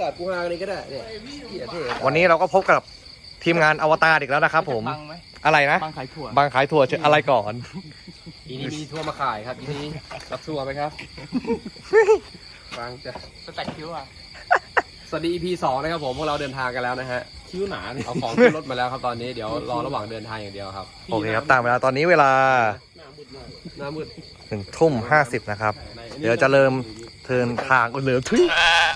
กอดกูฮากันเลยก็ได้เนี่ยเหี้ยเท่วันนี้เราก็พบกับทีมงานอวตารอีกแล้วนะครับ ผมบังไหมอะไรนะบังขายถั่วบางขายถั่วเชื่ออะไรก่อน อีนี้มีทัวร์มาขายครับอีนี้รับทัวร์ไหมครับฟังจ้ะสแต็กคิ้วอะสวัสดี EP สองนะครับผมพวกเราเดินทางกันแล้วนะฮะคิ้วหนาเนี่ยเอาของขึ้นรถมาแล้วครับตอนนี้เดี๋ยวรอระหว่างเดินทางอย่างเดียวครับ โอเคครับตามเวลาตอนนี้เวลาห น้ามืดหนึ่งทุ่มห้าสิบนะครับ เดี๋ยวจะเริ่มเดินทางเริ่มทุย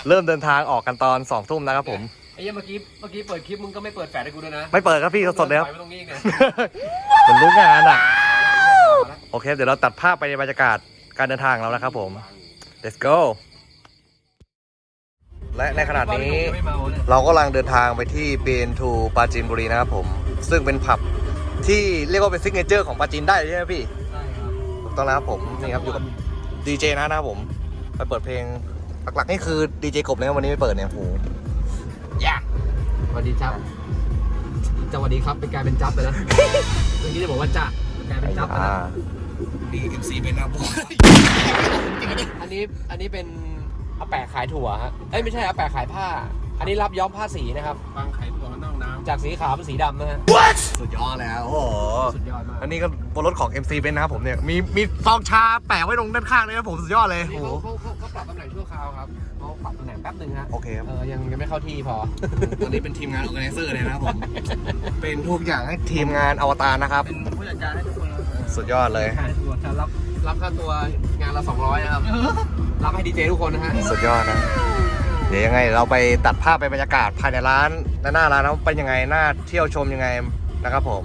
เริ่มเดินทางออกกันตอนสองทุ่มนะครับผม ไอ้เหี้ยเมื่อกี้เมื่อกี้เปิดคลิปมึงก็ไม่เปิดแฟลชให้กูด้วยนะไม่เปิดครับพี่สดๆเลยครับปล่อไว้ตรงนี้เนี่ยเหมือนรู้งานอะ โอเค เดี๋ยวเราตัดภาพไปในบรรยากาศการเดินทางแล้วนะครับผม let's go และในขณะนี้ ไม่เมาเนี่ยเรากำลังเดินทางไปที่เบนทูปราจีนบุรีนะครับผม ซึ่งเป็นผับที่เรียกว่าเป็นซิกเนเจอร์ของปราจีนได้เลยใช่ไหมพี่ใช่ครับถูก ต้องแล้วครับผมนี่ครับอยู่กับดีเจนะนะครับผมไปเปิดเพลงหลักๆนี่คือดีเจกบนะครับวันนี้ไม่เปิดเนี่ยโหสวัสดีจับจะสวัสดีครับเป็นกลายเป็นจับไปแล้วเมื่อกี้จะบอกว่าจ่ากลายเป็นจับไปอ่าแล้วดีเอ็มซีเป็นนะครับผมอันนี้อันนี้เป็นอาแปะขายถั่วฮะเอ้ยไม่ใช่อาแปะขายผ้า อันนี้รับย้อมผ้าสีนะครับบังขายถั่วข้างนอกน้ำ จากสีขาวเป็นสีดำนะฮะสุดยอดแล้วโอ้โหสุดยอดมากอันนี้ก็บนรถของ MC เป็นนะครับผมเนี่ยมีมีซองชาแปะไว้ตรงด้านข้างเลยนะผมสุดยอดเลยนี่โอ้โห เขาเขาเขาเขาปรับตำแหน่งชั่วคราวครับเขาปรับตำแหน่งแป๊บหนึ่งฮะโอเคครับ เออยังยังไม่เข้าที่พอ ตอนนี้เป็นทีมงานออแกไนเซอร์เลยนะครับผม เป็นทุกอย่างให้ทีมงานอวตารนะครับ เป็นผู้จัดการให้ทุกคนเลยสุดยอดเลย ขายถั่วจะรับรับค่าตัวงานละ200นะครับ รับให้ดีเจทุกคนนะฮะ สุดยอดนะเดี๋ยวยังไงเราไปตัดภาพไปบรรยากาศภายในร้านและหน้าร้านว่าเป็นยังไงน่าเที่ยวชมยังไงนะครับผม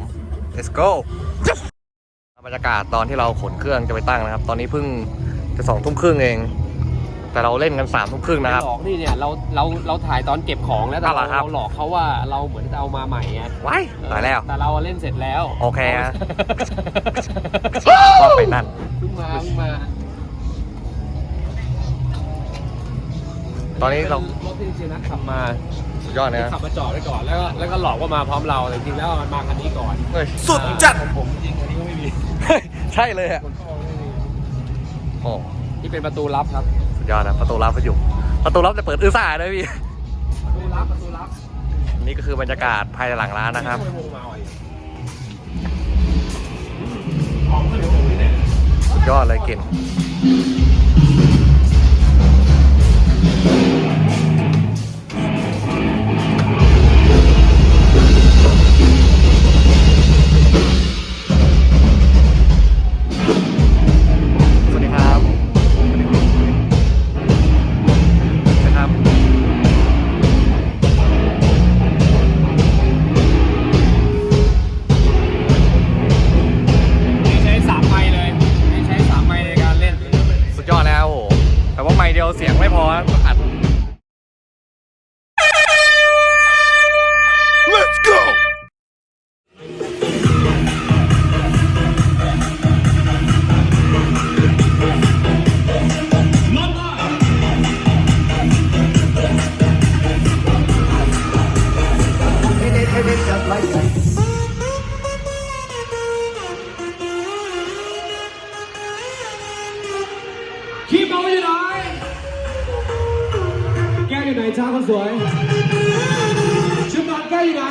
let's go บรรยากาศตอนที่เราขนเครื่องจะไปตั้งนะครับ ตอนนี้เพิ่งจะสองทุ่มครึ่งเอง แต่เราเล่นกันสามทุ่มครึ่งนะครับ หลอกนี่เนี่ยเราเราเราถ่ายตอนเก็บของแล้วแต่อะไรเราครับ เราหลอกเขาว่าเราเหมือนจะเอามาใหม่ไงว้ายตายแล้ว แต่เราเล่นเสร็จแล้วโอเคฮะ ก็ไปนั่น เพิ่งมาเพิ่งมา ตอนนี้เรารถที่จริงๆนะขับมาสุดยอดนะขับมาจอดไว้ก่อนแล้วก็แล้วก็หลอกว่ามาพร้อมเราแต่จริงๆแล้วมันมาคันนี้ก่อนเฮ้ยสุดจัดของผมจริงอันนี้ก็ไม่มีใช่เลยอะคนเข้าไม่มีโอ้ที่เป็นประตูลับครับสุดยอดนะประตูลับก็อยู่ประตูลับจะเปิดอื้อซ่าเลยพี่ประตูลับประตูลับนี่ก็คือบรรยากาศภายในหลังร้านนะครับไม่วงมาอีกสุดยอดเลยเก่ง อยู่ไหนจ้าคนสวยชุดนอนแก้วอยู่ไหน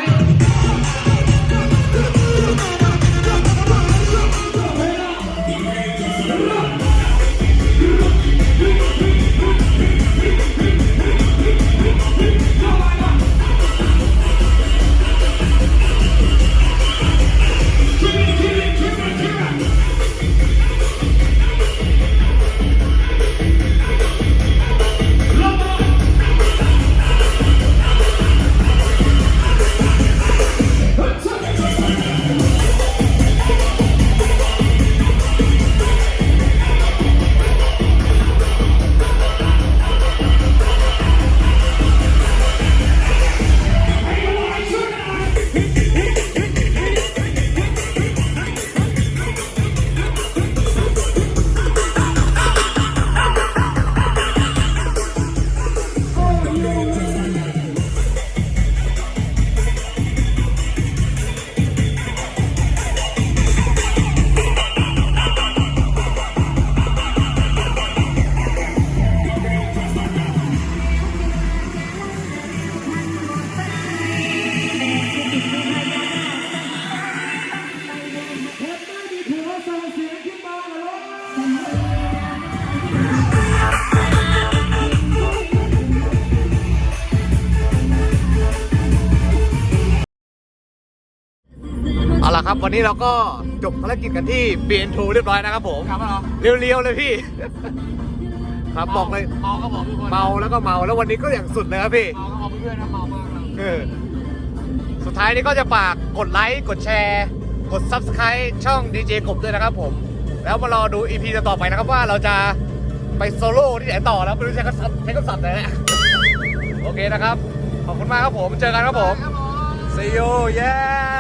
ล่ะครับ วันนี้เราก็จบภารกิจกันที่ BN2 เรียบร้อยนะครับผมกลับมาเหรอเรียวๆเลยพี่ ครับบอกเลยเมาก็บอกทุกคนเมาแล้วก็เมาแล้ววันนี้ก็อย่างสุดเลยครับพี่ เมาก็บอกเพื่อนๆนะเมามากเราเออสุดท้ายนี้ก็จะฝากกดไลค์ กดแชร์ กด Subscribe ช่อง DJ กบด้วยนะครับผม แล้วมารอดู EP ต่อไปนะครับว่าเราจะไปโซโล่ที่ไหนต่อแล้วไม่รู้ใช้คำศัพท์ใช้คำศัพท์ไหนแหละโอเคนะครับ ขอบคุณมากครับผม เจอกันครับผม See you yeah